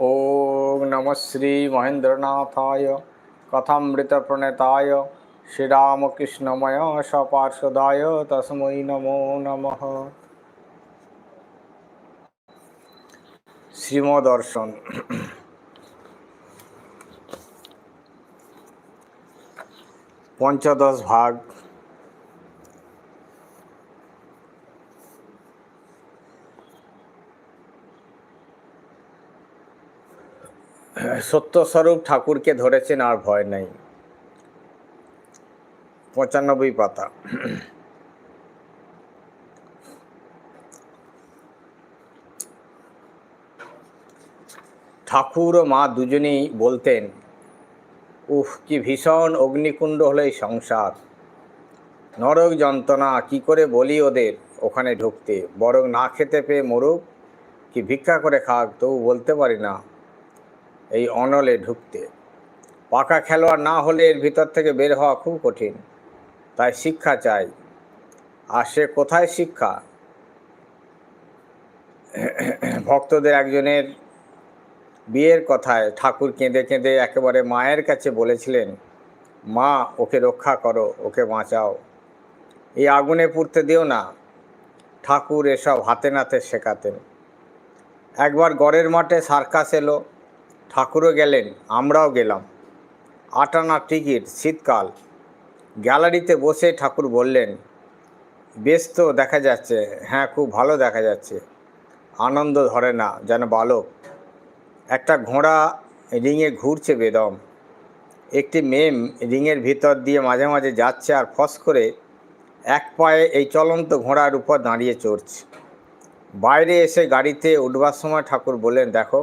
ॐ नमः श्रीमहेन्द्रनाथाय कथामृतप्रणेताय श्रीरामकृष्णमय सपार्षदाय तस्मै नमो नमः। শ্রীমদর্শন। পঞ্চদশ ভাগ। সত্যস্বরূপ ঠাকুরকে ধরেছেন আর ভয় নাই। পঁচানব্বই পাতা। ঠাকুর ও মা দুজনেই বলতেন, উফ, কি ভীষণ অগ্নিকুণ্ড হলো এই সংসার। নরক যন্ত্রণা, কি করে বলি ওদের ওখানে ঢুকতে? বরং না খেতে পেয়ে মরুক, কি ভিক্ষা করে খাক, তবু বলতে পারি না এই অনলে ঢুকতে। পাকা খেলোয়াড় না হলে এর ভিতর থেকে বের হওয়া খুব কঠিন, তাই শিক্ষা চাই। আর সে কোথায় শিক্ষা? ভক্তদের একজনের বিয়ের কথায় ঠাকুর কেঁদে কেঁদে একেবারে মায়ের কাছে বলেছিলেন, মা, ওকে রক্ষা করো, ওকে বাঁচাও। এই আগুনে পুড়তে দিও না। ঠাকুর এসব হাতে নাতে শেখাতেন। একবার গড়ের মাঠে সার্কাস এলো। ঠাকুরও গেলেন, আমরাও গেলাম। আটানা টিকিট, শীতকাল। গ্যালারিতে বসে ঠাকুর বললেন, বেশ তো, দেখা যাচ্ছে। হ্যাঁ খুব ভালো দেখা যাচ্ছে। আনন্দ ধরে না, যেন বালক। একটা ঘোড়া রিংয়ে ঘুরছে বেদম। একটি মেম রিংয়ের ভিতর দিয়ে মাঝে মাঝে যাচ্ছে আর ফস করে এক পায়ে এই চলন্ত ঘোড়ার উপর দাঁড়িয়ে চড়ছে। বাইরে এসে গাড়িতে উঠবার সময় ঠাকুর বললেন, দেখো,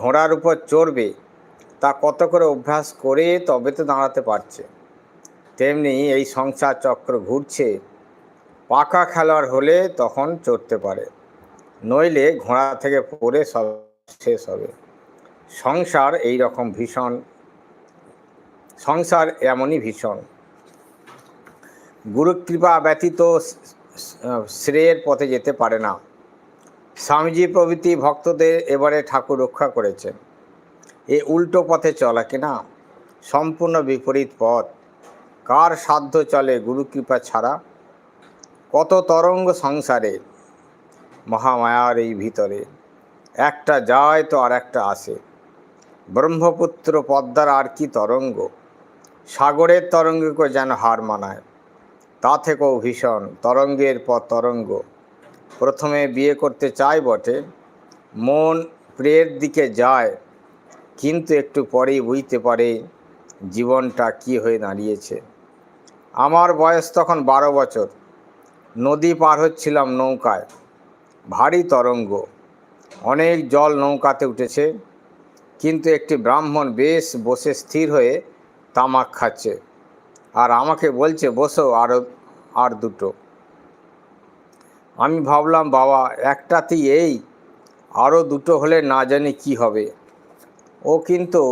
ঘোড়ার উপর চড়বে, তা কত করে অভ্যাস করে তবে তো দাঁড়াতে পারছে। তেমনি এই সংসার চক্র ঘুরছে, পাকা খেলোয়াড় হলে তখন চড়তে পারে। নইলে ঘোড়া থেকে পড়ে সব শেষ হবে। সংসার এই রকম ভীষণ। সংসার এমনই ভীষণ। গুরুকৃপা ব্যতীত শ্রেয়ের পথে যেতে পারে না। স্বামীজি প্রভৃতি ভক্তদের এবারে ঠাকুর রক্ষা করেছেন। এ উল্টো পথে চলা কিনা সম্পূর্ণ বিপরীত পথ। কার সাধ্য চলে গুরুকৃপা ছাড়া? কত তরঙ্গ সংসারে? মহামায়ার এই ভিতরে। একটা যায় তো আর একটা আসে। ব্রহ্মপুত্র পদ্মার আর কি তরঙ্গ? সাগরের তরঙ্গকে যেন হার মানায়। তা থেকেও ভীষণ, তরঙ্গের পর তরঙ্গ। প্রথমে বিয়ে করতে চায় বটে, মন প্রেয়ের দিকে যায়, কিন্তু একটু পরেই বুঝতে পারে জীবনটা কি হয়ে দাঁড়িয়েছে। আমার বয়স তখন বারো বছর, নদী পার হচ্ছিলাম নৌকায়, ভারী তরঙ্গ। অনেক জল নৌকাতে উঠেছে, কিন্তু একটি ব্রাহ্মণ বেশ বসে স্থির হয়ে তামাক খাচ্ছে। আর আমাকে বলছে, বসো আরও আর দুটো। আমি ভাবলাম, বাবা, একটাতেই এই আরও দুটো হলে না জানি কি হবে। ও কিন্তু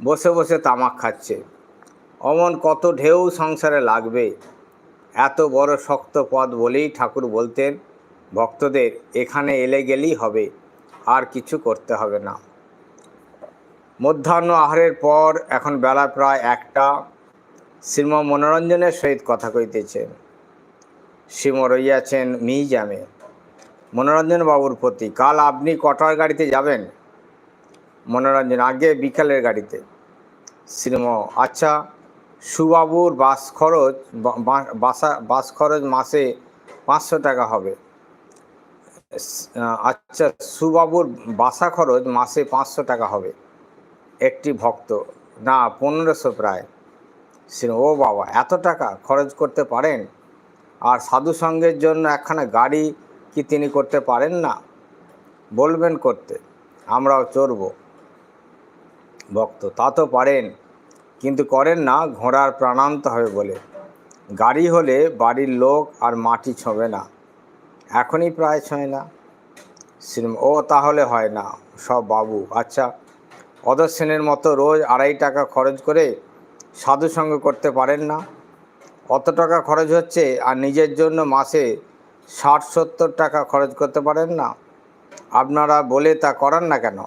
বসে বসে তামাক খাচ্ছে। অমন কত ঢেউ সংসারে লাগবে। এত বড় শক্ত পথ বলেই ঠাকুর বলতেন ভক্তদের এখানে এলে গেলেই হবে, আর কিছু করতে হবে না। মধ্যাহ্ন আহারের পর এখন বেলা প্রায় একটা, শ্রীম মনোরঞ্জনের সহিত কথা কইতেছেন। শ্রীম রইয়াছেন মিজামে মনোরঞ্জন বাবুর প্রতি, কাল আপনি কটার গাড়িতে যাবেন? মনোরঞ্জন, আগে বিকালের গাড়িতে। শ্রীম আচ্ছা সুবাবুর বাস খরচ বাসা, বাস খরচ মাসে পাঁচশো টাকা হবে। আচ্ছা সুবাবুর বাসা খরচ মাসে পাঁচশো টাকা হবে। একটি ভক্ত, না, পনেরোশো প্রায়। সে, ও বাবা, এত টাকা খরচ করতে পারেন? আর সাধু সঙ্গের জন্য একখানা গাড়ি কি তিনি করতে পারেন না? বলবেন করতে, আমরাও চড়ব। ভক্ত, তা তো পারেন, কিন্তু করেন না, ঘোড়ার প্রাণান্ত হবে বলে। গাড়ি হলে বাড়ির লোক আর মাটি ছোঁবে না। এখনই প্রায় ছোঁয় না। সিনেমা, ও তাহলে হয় না, সব বাবু। আচ্ছা অদর্শনের মতো রোজ আড়াই টাকা খরচ করে সাধু সঙ্গ করতে পারেন না? অত টাকা খরচ হচ্ছে আর নিজের জন্য মাসে ষাট, সত্তর টাকা খরচ করতে পারেন না? আপনারা বলে তা করান না কেন?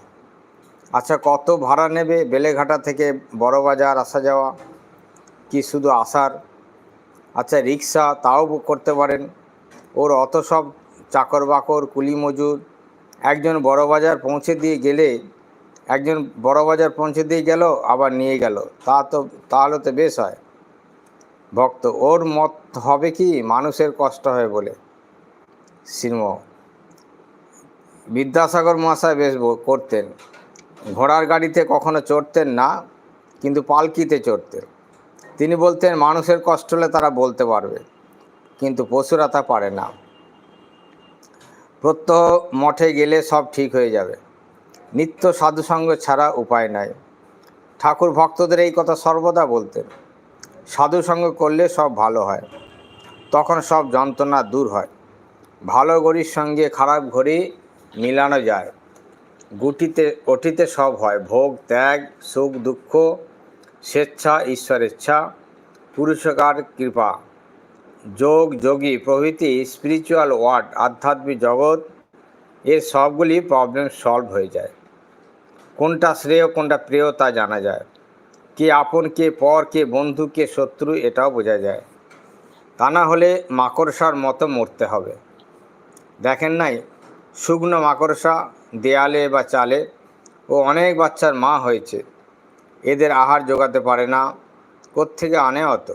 আচ্ছা কত ভাড়া নেবে বেলেঘাটা থেকে বড়বাজার আসা যাওয়া? কি শুধু আসার? আচ্ছা রিক্সা তাও বুক করতে পারেন। ওর অত সব চাকর বাকর, কুলি মজুর। একজন বড়বাজার পৌঁছে দিয়ে গেলে, একজন বড়বাজার পৌঁছে দিয়ে গেল, আবার নিয়ে গেল। তা তো, তাহলে তো বেশ হয়। ভক্ত, ওর মত হবে কি? মানুষের কষ্ট হয় বলে। সিনেম বিদ্যাসাগর মহাশয় বেশ করতেন। ঘোড়ার গাড়িতে কখনো চড়তেন না, কিন্তু পালকিতে চড়তেন। তিনি বলতেন, মানুষের কষ্ট হলে তারা বলতে পারবে। কিন্তু পশুরা তা পারে না। প্রত্যহ মঠে গেলে সব ঠিক হয়ে যাবে। নিত্য সাধুসঙ্গ ছাড়া উপায় নাই। ঠাকুর ভক্তদের এই কথা সর্বদা বলতেন। সাধুসঙ্গ করলে সব ভালো হয়। তখন সব যন্ত্রণা দূর হয়। ভালো ঘড়ির সঙ্গে খারাপ ঘড়ি মিলানো যায়। গুটিতে অটিতে সব হয়। ভোগ, ত্যাগ, সুখ, দুঃখ, স্বেচ্ছা, ঈশ্বরেচ্ছা পুরুষকার কৃপা। যোগ, যোগী, প্রভৃতি স্পিরিচুয়াল ওয়ার্ড আধ্যাত্মিক জগৎ, এর সবগুলি প্রবলেম সলভ হয়ে যায়। কোনটা শ্রেয়, কোনটা প্রিয় তা জানা যায়। কে আপন, কে পর, কে বন্ধু, কে শত্রু এটাও বোঝা যায়। তা না হলে মাকড়সার মতো মরতে হবে। দেখেন নাই, শুকনো মাকড়সা, দেয়ালে বা চালে, ও অনেক বাচ্চার মা হয়েছে। এদের আহার জোগাতে পারে না, কোত্থেকে আনে অত?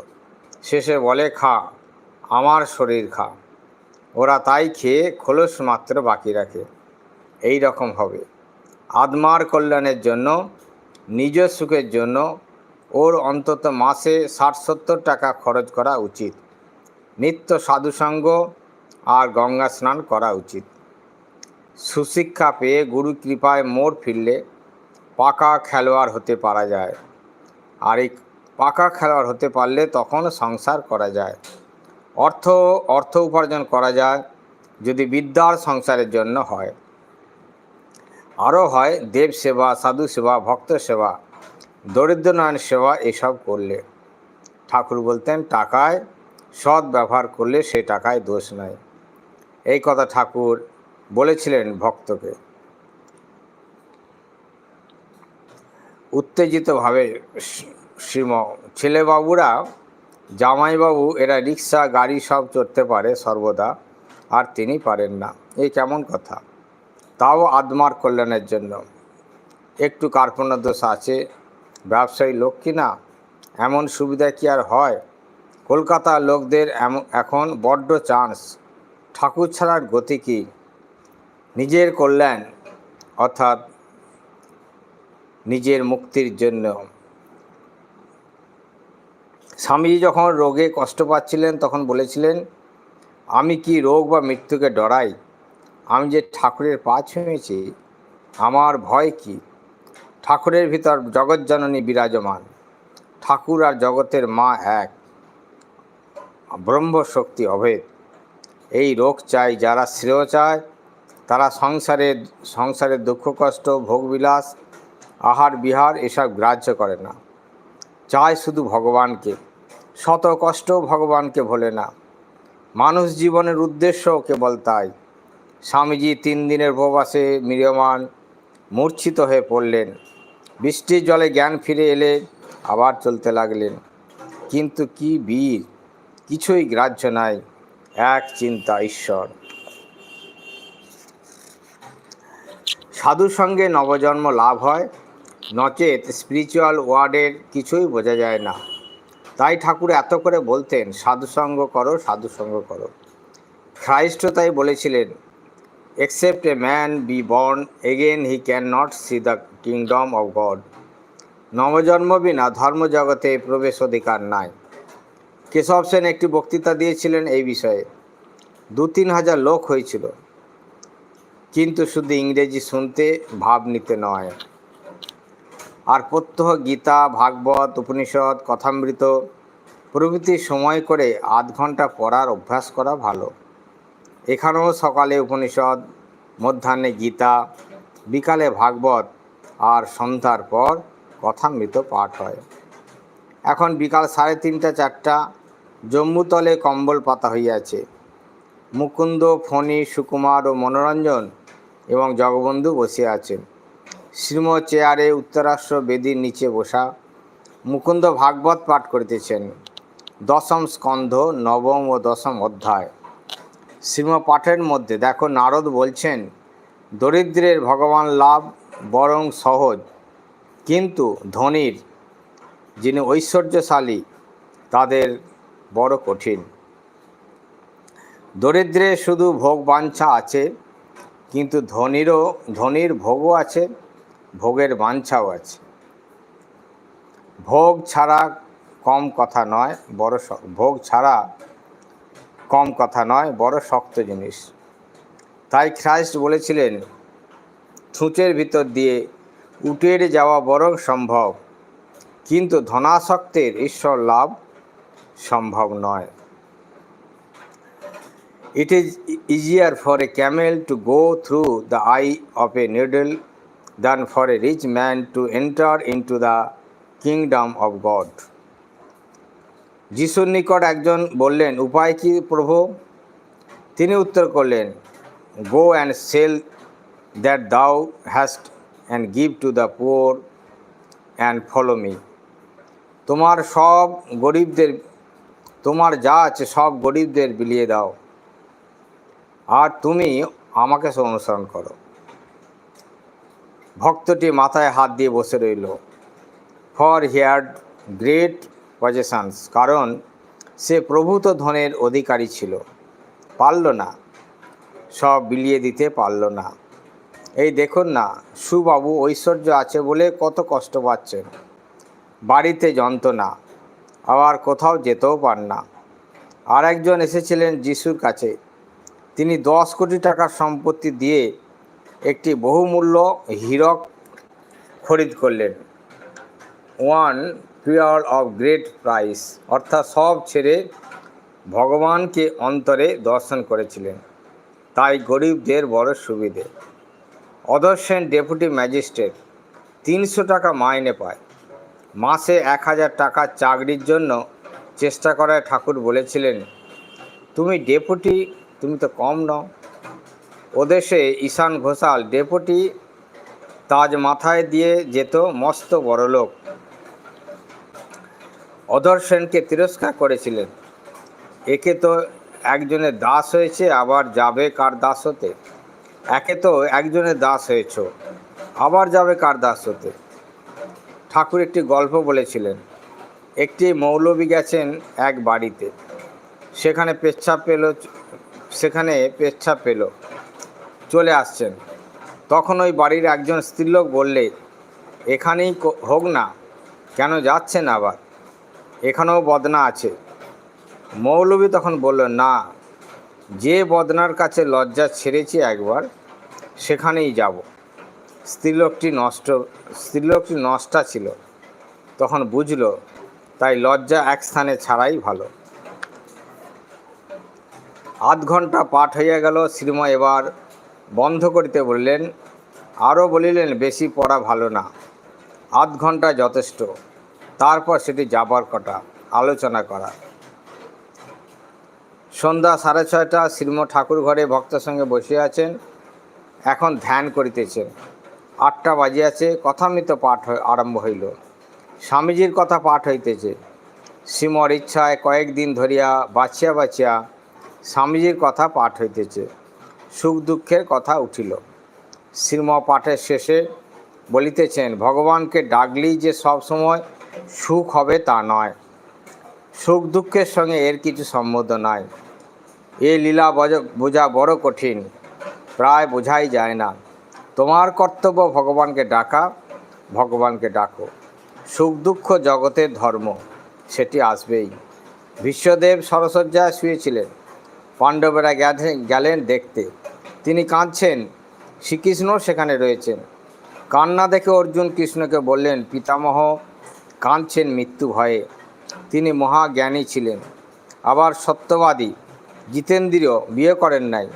শেষে বলে, খা। আমার শরীর খা। ওরা তাই খেয়ে খোলস মাত্র বাকি রাখে। এই রকম হবে। আত্মার কল্যাণের জন্য, নিজ সুখের জন্য ওর অন্তত মাসে ষাট সত্তর টাকা খরচ করা উচিত। নিত্য সাধুসঙ্গ আর গঙ্গা স্নান করা উচিত। সুশিক্ষা পেয়ে গুরু কৃপায় মোড় ফিরলে পাকা খেলোয়াড় হতে পারা যায়। আর এই পাকা খেলোয়াড় হতে পারলে তখন সংসার করা যায়। অর্থ অর্থ উপার্জন করা যায় যদি বিদ্যার সংসারের জন্য হয়। আরও হয়, দেব সেবা, সাধু সেবা, ভক্ত সেবা, দরিদ্র নারায়ণ সেবা এসব করলে। ঠাকুর বলতেন, টাকায় সৎ ব্যবহার করলে সে টাকায় দোষ নাই। এই কথা ঠাকুর বলেছিলেন ভক্তকে। উত্তেজিতভাবে শ্রীম ছেলেবাবুরা জামাইবাবু, এরা রিক্সা, গাড়ি সব চড়তে পারে সর্বদা, আর তিনি পারেন না। এই কেমন কথা? তাও আদমার কল্যাণের জন্য। একটু কার্পণ্য দোষ আছে। ব্যবসায়ী লোক কি না? এমন সুবিধা কি আর হয়? কলকাতার লোকদের এখন বড্ড চান্স। ঠাকুর ছাড়ার গতি কি? নিজের কল্যাণ, অর্থাৎ নিজের মুক্তির জন্য। স্বামীজি যখন রোগে কষ্ট পাচ্ছিলেন, তখন বলেছিলেন, আমি কি রোগ বা মৃত্যুকে ডরাই? আমি যে ঠাকুরের পা ছুঁয়েছি, আমার ভয় কি? ঠাকুরের ভিতর জগৎজননী বিরাজমান, ঠাকুর আর জগতের মা এক, ব্রহ্মশক্তি অভেদ। এই রোগ চাই যারা শ্রেয় চায়, তারা সংসারের সংসারের দুঃখ, কষ্ট ভোগবিলাস আহার, বিহার এসব গ্রাহ্য করে না। চায় শুধু ভগবানকে। শত কষ্ট ভগবানকে ভোলে না। মানুষ জীবনের উদ্দেশ্য কেবল তাই। স্বামীজি তিন দিনের প্রবাসে মিরিয়মান মূর্ছিত হয়ে পড়লেন। বৃষ্টির জলে জ্ঞান ফিরে এলে আবার চলতে লাগলেন। কিন্তু কি বীর, কিছুই গ্রাহ্য নাই, এক চিন্তা ঈশ্বর। সাধুর সঙ্গে নবজন্ম লাভ হয়, নচেত স্পিরিচুয়াল ওয়ার্ডের কিছুই বোঝা যায় না। তাই ঠাকুর এত করে বলতেন সাধুসঙ্গ করো সাধুসঙ্গ করো। খ্রাইস্ট তাই বলেছিলেন except a man be born again he can not see the kingdom of God নবজন্ম বিনা ধর্মজগতে প্রবেশ অধিকার নাই। কেশব সেন একটি বক্তৃতা দিয়েছিলেন এই বিষয়ে। দু তিন হাজার লোক হয়েছিল। কিন্তু শুধু ইংরেজি শুনতে ভাব নিতে নয়। আর প্রত্যহ গীতা, ভাগবত, উপনিষদ, কথামৃত প্রভৃতি সময় করে আধ ঘণ্টা পড়ার অভ্যাস করা ভালো। এখানেও সকালে উপনিষদ, মধ্যাহ্নে গীতা, বিকালে ভাগবত আর সন্ধ্যার পর কথামৃত পাঠ হয়। এখন বিকাল সাড়ে তিনটা চারটা জম্মুতলে কম্বল পাতা হইয়াছে। মুকুন্দ, ফণি, সুকুমার ও মনোরঞ্জন এবং জগবন্ধু বসে আছেন। শ্রীম চেয়ারে উত্তরাষ্ট্র বেদির নিচে বসা মুকুন্দ ভাগবত পাঠ করিতেছেন, দশম স্কন্ধ, নবম ও দশম অধ্যায়। শ্রীম পাঠের মধ্যে দেখো নারদ বলছেন, দরিদ্রের ভগবান লাভ বরং সহজ, কিন্তু ধনীর, যিনি ঐশ্বর্যশালী, তাদের বড় কঠিন। দরিদ্রের শুধু ভোগ বাঞ্ছা আছে, কিন্তু ধনীরও, ধনীর ভোগও আছে ভোগের বাঞ্ছাও আছে। ভোগ ছাড়া কম কথা নয়, বড় ভোগ ছাড়া কম কথা নয়, বড় শক্ত জিনিস। তাই খ্রাইস্ট বলেছিলেন, ছুঁচের ভিতর দিয়ে উটের যাওয়া বড় সম্ভব, কিন্তু ধনাসক্তের ঈশ্বর লাভ সম্ভব নয়। It is easier for a camel to go through the eye of a needle than for a rich man to enter into the kingdom of God. যিশুর নিকট একজন বললেন, উপায় কি প্রভু? তিনি উত্তর করলেন গো and sell that thou hast and give to the poor and follow me তোমার সব গরিবদের, তোমার যা আছে সব গরিবদের বিলিয়ে দাও, আর তুমি আমাকে অনুসরণ করো। ভক্তটি মাথায় হাত দিয়ে বসে রইল। ফর হিয়ার গ্রেট পজেশনস কারণ সে প্রভূত ধনের অধিকারী ছিল। পারল না। সব বিলিয়ে দিতে পারল না। এই দেখুন না, সুবাবু ঐশ্বর্য আছে বলে কত কষ্ট পাচ্ছেন। বাড়িতে যন্ত্রণা, আবার কোথাও যেতেও পান না। আর একজন এসেছিলেন যিশুর কাছে। তিনি দশ কোটি টাকার সম্পত্তি দিয়ে একটি বহুমূল্য হীরক খরিদ করলেন। One pearl of great price, অর্থাৎ সব ছেড়ে ভগবানকে অন্তরে দর্শন করেছিলেন। তাই গরিবদের বড় সুবিধে। অদর্শন ডেপুটি ম্যাজিস্ট্রেট তিনশো টাকা মাইনে পায়। মাসে এক হাজার টাকার চাকরির জন্য চেষ্টা করায় ঠাকুর বলেছিলেন, তুমি ডেপুটি তুমি তো কম নও। ওদেশে ঈশান ঘোষাল ডেপুটি তাজ মাথায় দিয়ে যেত মস্ত বড়লোক অধর সেনকে তিরস্কার করেছিলেন। একে তো একজনের দাস হয়েছে, আবার যাবে কার দাস হতে? একে তো একজনের দাস হয়েছ, আবার যাবে কার দাস হতে? ঠাকুর একটি গল্প বলেছিলেন, একটি মৌলবি গেছেন এক বাড়িতে। সেখানে পেচ্ছাপ পেল, সেখানে পেচ্ছাপ পেল। চলে আসছেন। তখন ওই বাড়ির একজন স্ত্রীলোক বললে, এখানেই হোক না, কেন যাচ্ছেন আবার? এখানেও বদনা আছে। মৌলবী তখন বলল, না, যে বদনার কাছে লজ্জা ছেড়েছি একবার, সেখানেই যাব। স্ত্রীলোকটি নষ্ট, স্ত্রীলোকটি নষ্টা ছিল। তখন বুঝল, তাই লজ্জা এক স্থানে ছাড়াই ভালো। আধ ঘণ্টা পাঠ হইয়া গেল, শ্রীমা এবার বন্ধ করিতে বললেন আরও বলিলেন, বেশি পড়া ভালো না। আধ ঘণ্টা যথেষ্ট। তারপর সেটি যাবার কটা। আলোচনা করা। সন্ধ্যা সাড়ে ছয়টা শ্রীম ঠাকুর ঘরে ভক্তের সঙ্গে বসে আছেন। এখন ধ্যান করিতেছেন। আটটা বাজিয়াছে, কথামৃত পাঠ আরম্ভ হইল। স্বামীজির কথা পাঠ হইতেছে। শ্রীমর ইচ্ছায় কয়েকদিন ধরিয়া বাঁচিয়া বাঁচিয়া স্বামীজির কথা পাঠ হইতেছে। সুখ দুঃখের কথা উঠিল। শ্রীম পাঠের শেষে বলিতেছেন, ভগবানকে ডাকলেই যে সব সময় সুখ হবে তা নয়। সুখ দুঃখের সঙ্গে এর কিছু সম্বন্ধ নাই। এ লীলা বোঝা বড় কঠিন, প্রায় বোঝাই যায় না। তোমার কর্তব্য ভগবানকে ডাকা, ভগবানকে ডাকো। সুখ দুঃখ জগতের ধর্ম, সেটি আসবেই। বিশ্বদেব সরসজ্জায় শুয়েছিলেন। পাণ্ডবেরা গেলেন দেখতে। তিনি কাঁদছেন। শ্রীকৃষ্ণ সেখানে রয়েছেন। কান্না দেখে অর্জুন কৃষ্ণকে বললেন, পিতামহ, কাঁদছেন মৃত্যু ভয়ে। তিনি মহাজ্ঞানী ছিলেন। আবার সত্যবাদী। জিতেন্দ্রিয় বিয়ে করেন নাই।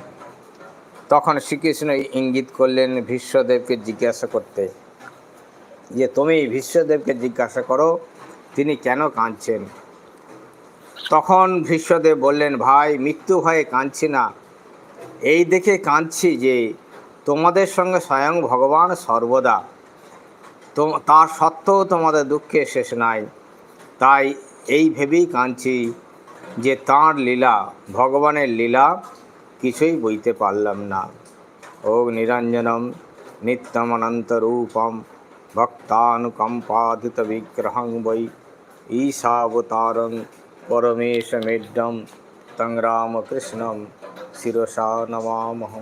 তখন শ্রীকৃষ্ণ ইঙ্গিত করলেন ভীষ্মদেবকে জিজ্ঞাসা করতে, যে তুমি ভীষ্মদেবকে জিজ্ঞাসা করো, তিনি কেন কাঁদছেন? তখন ভীষ্মদেব বললেন, ভাই, মৃত্যু ভয়ে কাঁদছি না। এই দেখে কাঁদছি যে তোমাদের সঙ্গে স্বয়ং ভগবান সর্বদা। তো, তার সত্ত্বেও তোমাদের দুঃখে শেষ নাই। তাই এই ভেবেই কাঁদছি যে তাঁর লীলা, ভগবানের লীলা কিছুই বইতে পারলাম না। ও নিরঞ্জনম নিত্যমনন্তরূপম ভক্তানুকম্পাদিত বিগ্রহং বৈ ঈশাবতারং পরমেশমিড্ডম তং রামকৃষ্ণম শিরসা নমামহ